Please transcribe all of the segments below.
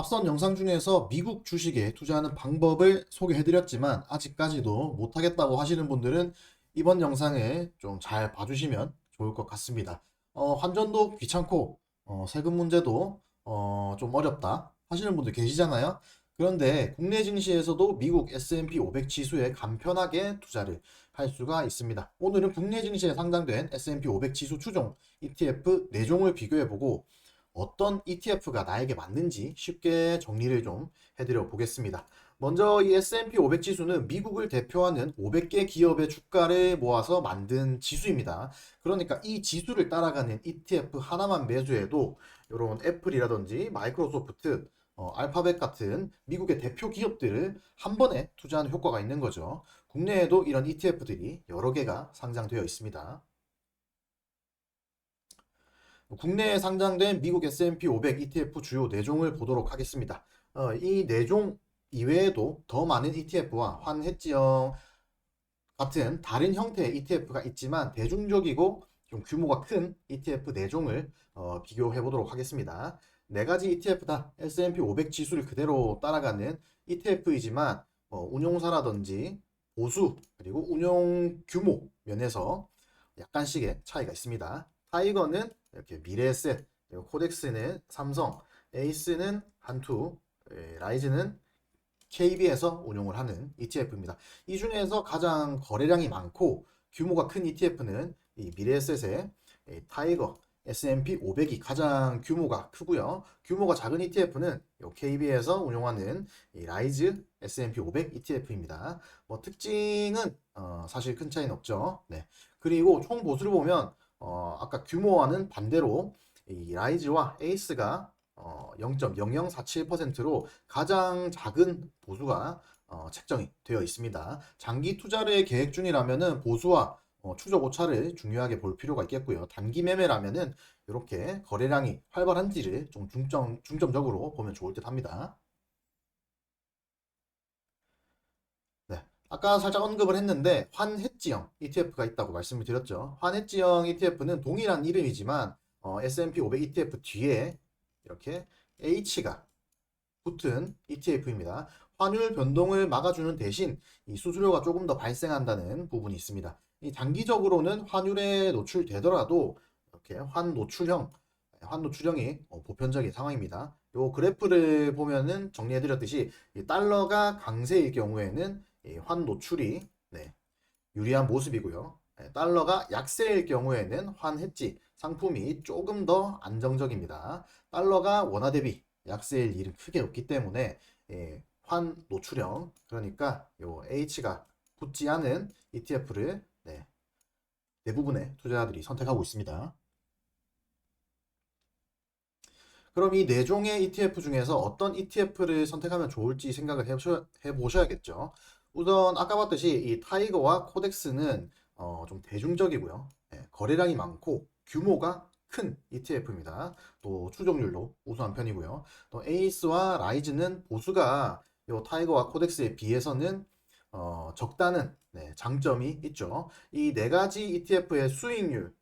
앞선 영상 중에서 미국 주식에 투자하는 방법을 소개해드렸지만 아직까지도 못하겠다고 하시는 분들은 이번 영상을 좀잘 봐주시면 좋을 것 같습니다. 어, 환전도 귀찮고 어, 세금 문제도 어, 좀 어렵다 하시는 분들 계시잖아요. 그런데 국내 증시에서도 미국 S&P 500 지수에 간편하게 투자를 할 수가 있습니다. 오늘은 국내 증시에 상장된 S&P 500 지수 추종 ETF 4종을 비교해보고 어떤 ETF가 나에게 맞는지 쉽게 정리를 좀 해드려 보겠습니다. 먼저 이 S&P 500 지수는 미국을 대표하는 500개 기업의 주가를 모아서 만든 지수입니다. 그러니까 이 지수를 따라가는 ETF 하나만 매수해도 이런 애플이라든지 마이크로소프트, 어, 알파벳 같은 미국의 대표 기업들을 한 번에 투자하는 효과가 있는 거죠. 국내에도 이런 ETF들이 여러 개가 상장되어 있습니다. 국내에 상장된 미국 S&P 500 ETF 주요 4종을 보도록 하겠습니다. 어, 이 4종 이외에도 더 많은 ETF와 환해지형 같은 다른 형태의 ETF가 있지만 대중적이고 좀 규모가 큰 ETF 4종을 어, 비교해 보도록 하겠습니다. 네 가지 ETF다 S&P 500 지수를 그대로 따라가는 ETF이지만 어, 운용사라든지 보수 그리고 운용 규모 면에서 약간씩의 차이가 있습니다. 타이거는 이렇게 미래에셋, 코덱스는 삼성, 에이스는 한투, 에, 라이즈는 KB에서 운용을 하는 ETF입니다. 이 중에서 가장 거래량이 많고 규모가 큰 ETF는 이 미래에셋의 이 타이거 S&P 500이 가장 규모가 크고요. 규모가 작은 ETF는 KB에서 운용하는 이 라이즈 S&P 500 ETF입니다. 뭐 특징은 어, 사실 큰 차이는 없죠. 네. 그리고 총 보수를 보면 어, 아까 규모와는 반대로 이 라이즈와 에이스가 어, 0.0047%로 가장 작은 보수가 어, 책정이 되어 있습니다. 장기 투자를 계획 중이라면은 보수와 어, 추적 오차를 중요하게 볼 필요가 있겠고요. 단기 매매라면은 이렇게 거래량이 활발한지를 좀 중점, 중점적으로 보면 좋을 듯 합니다. 네. 아까 살짝 언급을 했는데 환해지형 ETF가 있다고 말씀을 드렸죠. 환해지형 ETF는 동일한 이름이지만 어, S&P 500 ETF 뒤에 이렇게 H가 붙은 ETF입니다. 환율 변동을 막아주는 대신 이 수수료가 조금 더 발생한다는 부분이 있습니다. 이 단기적으로는 환율에 노출되더라도 이렇게 환 노출형, 환 노출형이 어, 보편적인 상황입니다. 요 그래프를 보면은 정리해드렸듯이 이 달러가 강세일 경우에는 이 환 노출이 네, 유리한 모습이고요. 네, 달러가 약세일 경우에는 환 해지 상품이 조금 더 안정적입니다. 달러가 원화 대비 약세일 일은 크게 없기 때문에 예, 환 노출형 그러니까 요 H가 붙지 않은 ETF를 네, 대부분의 투자자들이 선택하고 있습니다. 그럼 이 네 종의 ETF 중에서 어떤 ETF를 선택하면 좋을지 생각을 해보셔야겠죠. 우선 아까 봤듯이 이 타이거와 코덱스는 어, 좀 대중적이고요. 네, 거래량이 많고 규모가 큰 ETF입니다. 또 추종률도 우수한 편이고요. 또 에이스와 라이즈는 보수가 요 타이거와 코덱스에 비해서는 어, 적다는 네, 장점이 있죠. 이 네 가지 ETF의 수익률,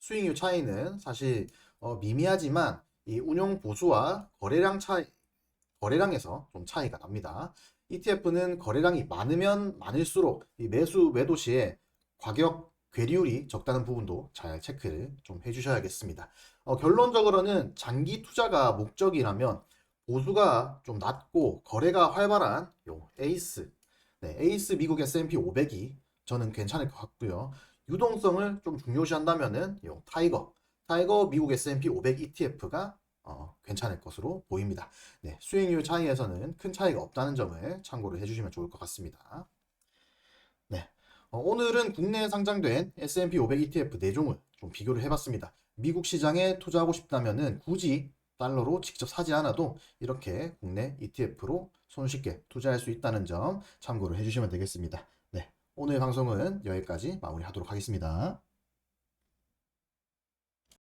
수익률 차이는 사실 어, 미미하지만 이 운용 보수와 거래량 차이, 거래량에서 좀 차이가 납니다. ETF는 거래량이 많으면 많을수록 이 매수 매도 시에 가격 괴리율이 적다는 부분도 잘 체크를 좀 해주셔야겠습니다. 어, 결론적으로는 장기 투자가 목적이라면 보수가 좀 낮고 거래가 활발한 요 에이스, 네, 에이스 미국 S&P 500이 저는 괜찮을 것 같고요. 유동성을 좀 중요시한다면은 요 타이거, 타이거 미국 S&P 500 ETF가 어, 괜찮을 것으로 보입니다. 네, 수익률 차이에서는 큰 차이가 없다는 점을 참고를 해주시면 좋을 것 같습니다. 네, 어, 오늘은 국내에 상장된 S&P 500 ETF 4종을 좀 비교를 해봤습니다. 미국 시장에 투자하고 싶다면은 굳이 달러로 직접 사지 않아도 이렇게 국내 ETF로 손쉽게 투자할 수 있다는 점 참고를 해주시면 되겠습니다. 네, 오늘 방송은 여기까지 마무리하도록 하겠습니다.